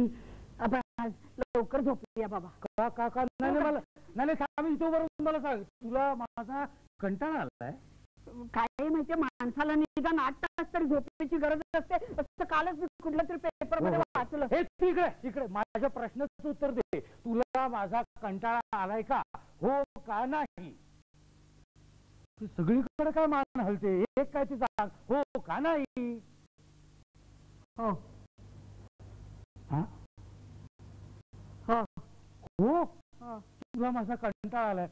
आपण आज लवकर झोपूया बाबा. का का का? नाही नाही, मला नाही नाही, थांब इथं बरोबर मला सांग. तुला माझा कंटाळा आलाय? काय माहितीये माणसाला निदान आठ तास तरी झोपेची गरज असते. असं कालच मी कुठल्या तरी पेपरमध्ये हो. वाचलं. हे तू इकडे इकडे. माझ्या प्रश्नाचं उत्तर दे. तुला माझा कंटाळा आलाय का? हो का नाही? तू सगळीकडे काय मान हलते? एक काय ते सांग. हो का नाही? हो. हा? तुला माझा कंटाळा आलाय.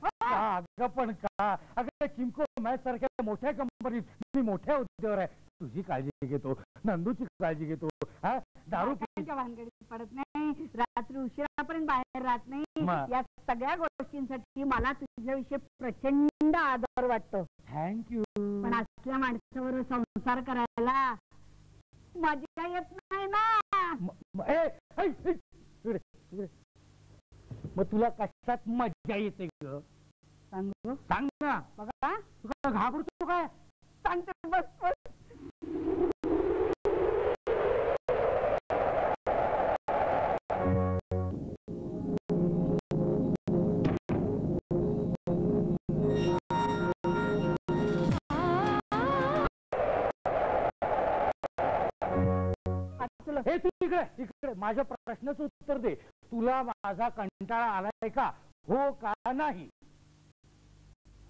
अगं पण का? अगं चिमको मॅच सारख्या मोठ्या कंपनीत मी मोठ्या उद्योगावर आहे. तुझी काळजी घेतो. नंदूची काळजी घेतो. हा? दारू पडत नाही. रात्री उशिरापर्यंत बाहेर राहत नाही. या सगळ्या गोष्टींसाठी मला तुझ्याविषयी प्रचंड आदर वाटतो. थँक्यू पण असल्या माणसावर संसार करायला मजा येत नाही ना. मग तुला कशात मजा येते ग? सांगू? सांग ना. बघा. तुला घाबरतो काय? सांगते बस बस. इकडे इकडे. माझ्या प्रश्नाचं उत्तर दे. तुला माझा कंटाळा आलाय का? हो का नाही?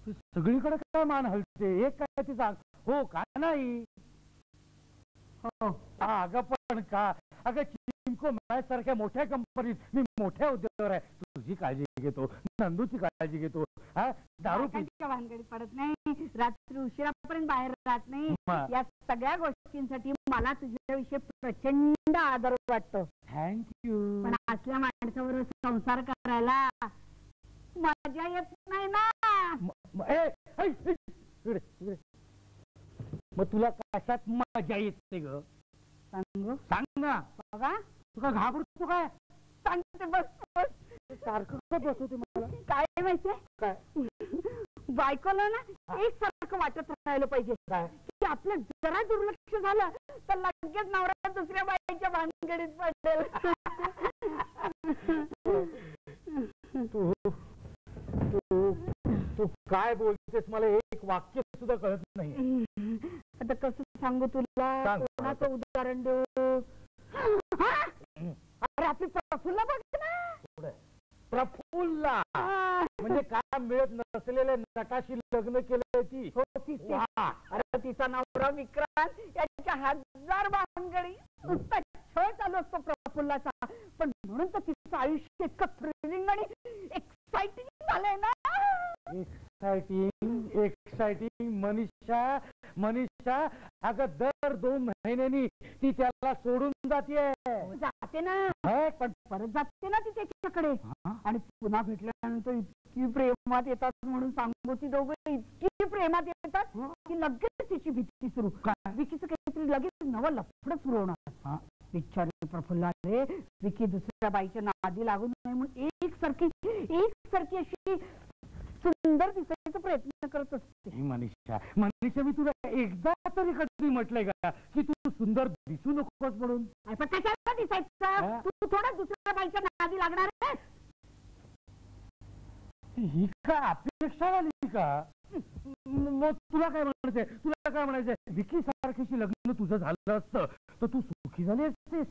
सगळीकडे काय मान हलते? एक काय ती सांग. हो का नाही? अगं पण का? अगं चिमको मॅच सारख्या मोठ्या कंपनीत मी मोठ्या उद्योगावर आहे. तुझी काळजी घेतो नंदूची काळजी घेतो. हा? दारू पी बायकांच्या भानगडीत पडत नाही रात्री उशिरापर्यंत बाहेर राहत नाही. या सगळ्या गोष्टींसाठी मला तुझ्याविषयी प्रचंड आदर वाटतो. थँक्यू पण असल्या माणसावर संसार करायला मजा येत नाही ना. मग तुला कशात मजा येते ग? सांगू? सांग ना. बघा. तुला घाबरतो काय? सांगते बस बस. सारखं बसवते मला? काय माहितीये काय? बायकोला ना एक सारखं वाटत राहिलं पाहिजे. काय? की आपलं जरा दुर्लक्ष झालं तर लगेच नवरा दुसऱ्या बाईच्या भानगडीत पडेल. तू तू तू काय बोलतेस? मला एक वाक्य सुद्धा कळत नाही. आता कसं सांगू तुला. कोणाचं उदाहरण देऊ? अरे आपली प्रफुल्ला बघ ना. प्रफुल्ला. म्हणजे काम मिळत नसलेल्या नटाशी लग्न केलंय ती. हो, ती-. अरे तिचा नवरा विक्रांत याच्या हजार भानगडी. नुसता छळ चालू असतो प्रफुल्लाचा. पण म्हणून तर तिचं आयुष्य इतकं थ्रिलिंग आणि एक्साइटिंग झालंय ना. एक्साइटिंग एक्साइटिंग मनीषा मनीषा अगं दर दोन महिन्यांनी ती त्याला सोडून जाते जाते ना. पण परत जाते ना ती त्याच्याकडे. हा? आणि पुन्हा भेटल्यानंतर इतकी प्रेमात येतात म्हणून सांगू ती दोघं. इतकी प्रेमात येतात की लगेच तिची भीती सुरू? विकीचं काहीतरी लगेच नवं लफड सुरू होणार. हा? बिचारी प्रफुल्ला रे विकी दुसऱ्या बाईच्या नादी लागू नये म्हणून एक सारखी एक सारखी अशी सुंदर दिसायचा प्रयत्न करत असते. हे मनीषा मी तुला एकदा तरी कधी म्हटलंय का की तू सुंदर दिसू नकोस म्हणून? पण कशाला हा? दिसायचं तू थोडा दुसऱ्या बाईच्या नादी लागणार? ही का अपेक्षा झाली का? म- मग तुला काय म्हणायचंय? तुला काय म्हणायचंय? विकी सारखीशी लग्न तुझं झालं असतं तर तू सुखी झाली असतेस.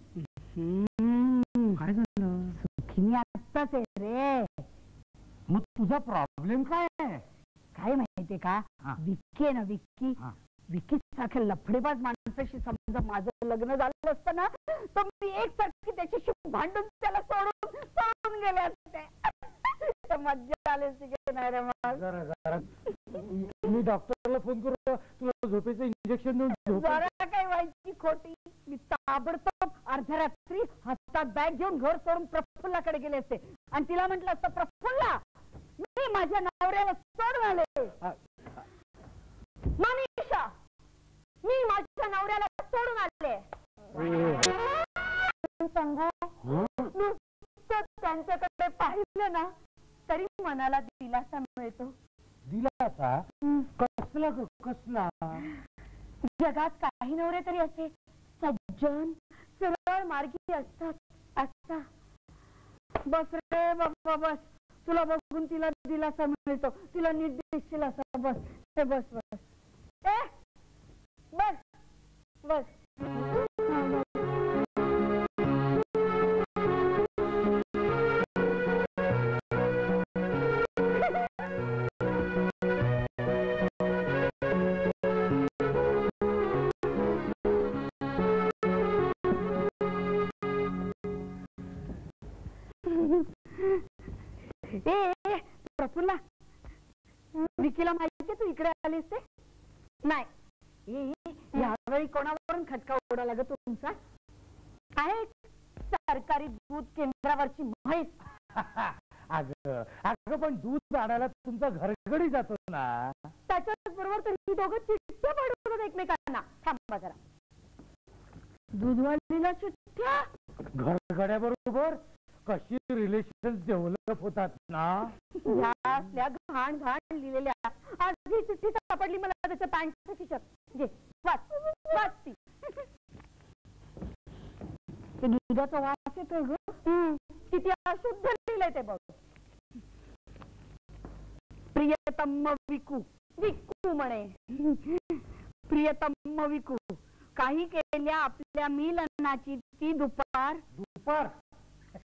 काय झालं? सुखी आत्ताच आहे रे. मग तुझा प्रॉब्लेम काय आहे? काय माहितीये का. विक्की आहे ना विक्की. विक्की सारख्या लफडेबाज माणसाशी समजा माझं लग्न झालं असतं ना तर मी एक सारखी त्याच्याशी भांडून त्याला सोडून सोडून गेले असते. मज्जा आली असती की नाही रे मी डॉक्टरला फोन करू तुला झोपेचं इंजेक्शन देऊन जरा काय व्हायची खोटी. मी ताबडतोब अर्ध्या रात्री हातात बॅग घेऊन घर सोडून प्रफुल्लाकडे गेले असते. आणि तिला म्हटलं असतं प्रफुल्ला मी माझ्या नवऱ्याला मनीषा मी माझ्या नवऱ्याला सोडून आले. सांगा? नुसतं त्यांच्याकडे पाहिलं ना तरी मनाला दिलासा मिळतो. दिलासा? कसला कसला? जगात काही नवरे तरी असे सज्जन सरळ मार्गी असतात बस रे बाबा बस. तुला बघून तिला दिलासा मिळतो. तिला नीट दिसशील असा बस. हे बस बस. बस. ए प्रफुल्ला. विकीला माहिती तू इकडे आलीस ते? नाही. यावेळी कोणावरून खटका उडाला ग तुमचा? आहे सरकारी दूध केंद्रावरची म्हैस. अगं अगं पण दूध आणायला तुमचा घरगडी जातो ना. त्याच्याच बरोबर तर ही दोघं चिठ्ठ्या पाठवतात एकमेकांना. थांबा जरा. दूधवालीला चिठ्ठ्या? घरगड्याबरोबर कशी रिलेशन डेव्हलप होतात ना? ह्या असल्या घाण घाण लिहिलेल्या. आज ही चिठ्ठी सापडली मला त्याच्या पॅन्टच्या खिशात घे वाच वाच ती ते दुधाचा वास येतोय ग. किती अशुद्ध लिहिलंय ते बघ. प्रियतम विकू. विकू म्हणे. प्रियतम विकू. काही केल्या आपल्या मिलनाची ती दुपार. दुपार?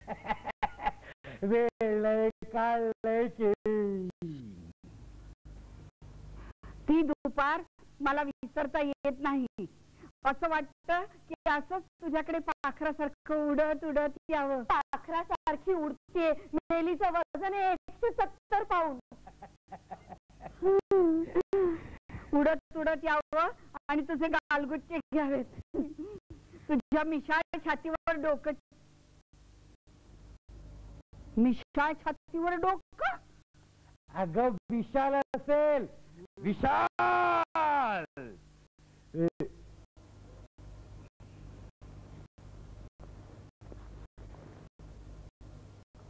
वेळ काढलंय की ती दुपार मला विसरता येत नाही. असं वाटतं की असंच तुझ्याकडे पाखरासारखं उडत उडत यावं. पाखरासारखी उडते. मेलीचं वजन एकशे सत्तर पाऊन उडत उडत यावं आणि तुझे गालगुच्चे घ्यावेत. तुझ्या मिशाळ छातीवर डोकं मिशाळ छातीवर डोकं? अग विशाल असेल. विशाल!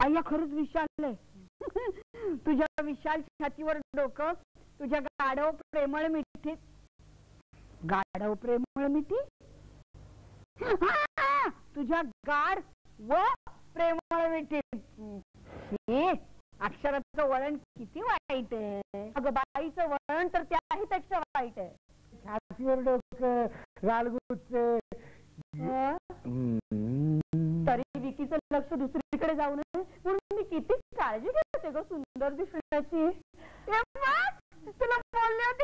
अय्या खरंच विशाल आहे. तुझ्या विशाल छातीवर डोकं तुझ्या गाढव प्रेमळ मिठीत गाढव प्रेमळ मिठी? तुझ्या गाढ व प्रेमळ मिठीत अक्षराचं वळण किती वाईट आहे. अगं बाईचं वळण तर त्याही पेक्षा वाईट आहे. छातीवर डोकं? हम्म. तरी विकीचं लक्ष दुसरीकडे जाऊ नये. म्हणून मी किती काळजी घेते ग सुंदर दिसण्याची. तुझा बघ, तुला बोलले होते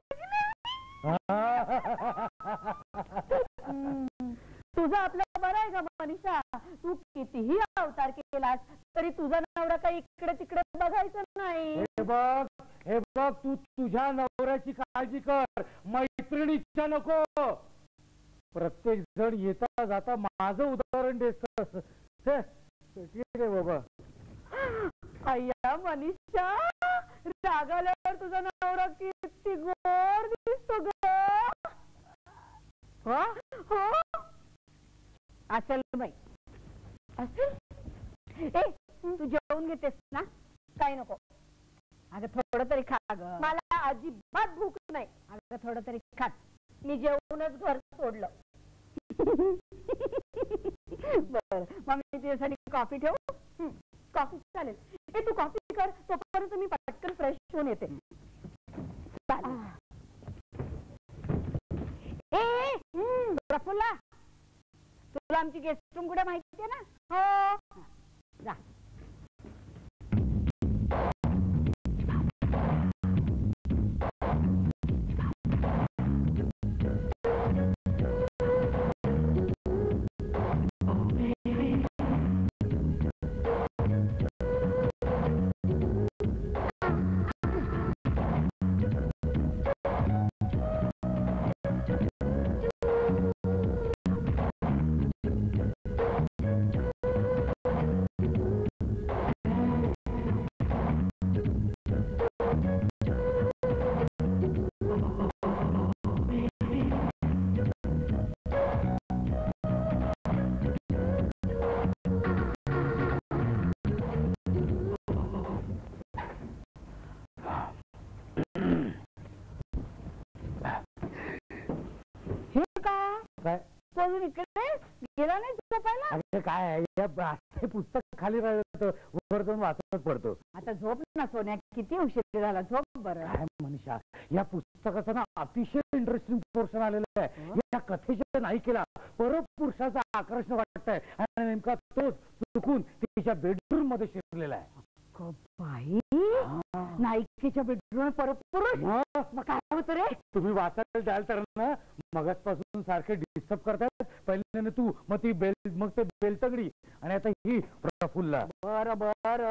आहे का मनीषा. तू कितीही अवतार केलास तरी तुझा नवरा काही इकडे तिकडे बघायचं नाही. हे बघ हे बघ तू तुझ्या नवऱ्याची काळजी कर. मैत्रिणीच्या नको. प्रत्येक जण येता जाता माझं उदाहरण देत ठीक आहे बाबा. अय्या मनीषा रागाल्यावर तुझा नवरा किती गोड दिसतो ग. हो हो. असेल बाई. असेल? ए तू जेवून घेतेस ना? काही नको. अगं थोडं तरी खा ग. मला अजिबात भूक नाही. अगं थोडं तरी खा. मी जेवूनच घर सोडलं. बर. मग मी तुझ्यासाठी कॉफी ठेवू? कॉफी चालेल. ए तू कॉफी कर. तोपर्यंत मी पटकन फ्रेश होऊन येते. ए, प्रफुल्ला. तुला आमची गेस्ट रूम कुठे माहिती आहे ना? हो. जा. काय? तो अजून इकडे गेला नाही झोपायला? अरे काय आहे, या ब- हे पुस्तक खाली राहिलं तर वर जाऊन वाचत पडतो. आता झोप ना सोन्या किती उशीर झाला झोप बरं. काय मनीषा या पुस्तकाचं ना अतिशय इंटरेस्टिंग पोर्शन आलेलं आहे. या कथेच्या नायिकेला परपुरुषाचं आकर्षण वाटतंय. आणि नेमका तोच चुकून तिच्या बेडरूममध्ये शिरलेला आहे. बाई नाईकेच्या बेडरूम परत पुरुष मग मग काय होतं रे? तुम्ही वाचायला द्याल तर ना मगासपासून सारखे डिस्टर्ब करतात. पहिल्याने तू मग ती बेल मग ते बेलतगडी आणि आता ही प्रफुल्ला. बर बर.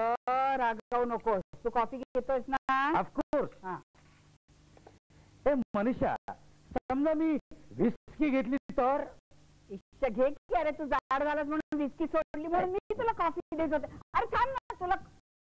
रागावू नकोस. तू कॉफी घेतोयस ना? ऑफकोर्स मनीषा समजा मी विस्की घेतली तर? इच्छा घे की अरे तू जाड झालास म्हणून विस्की सोडली म्हणून मी तुला कॉफी देत होते. अरे थांब ना तुला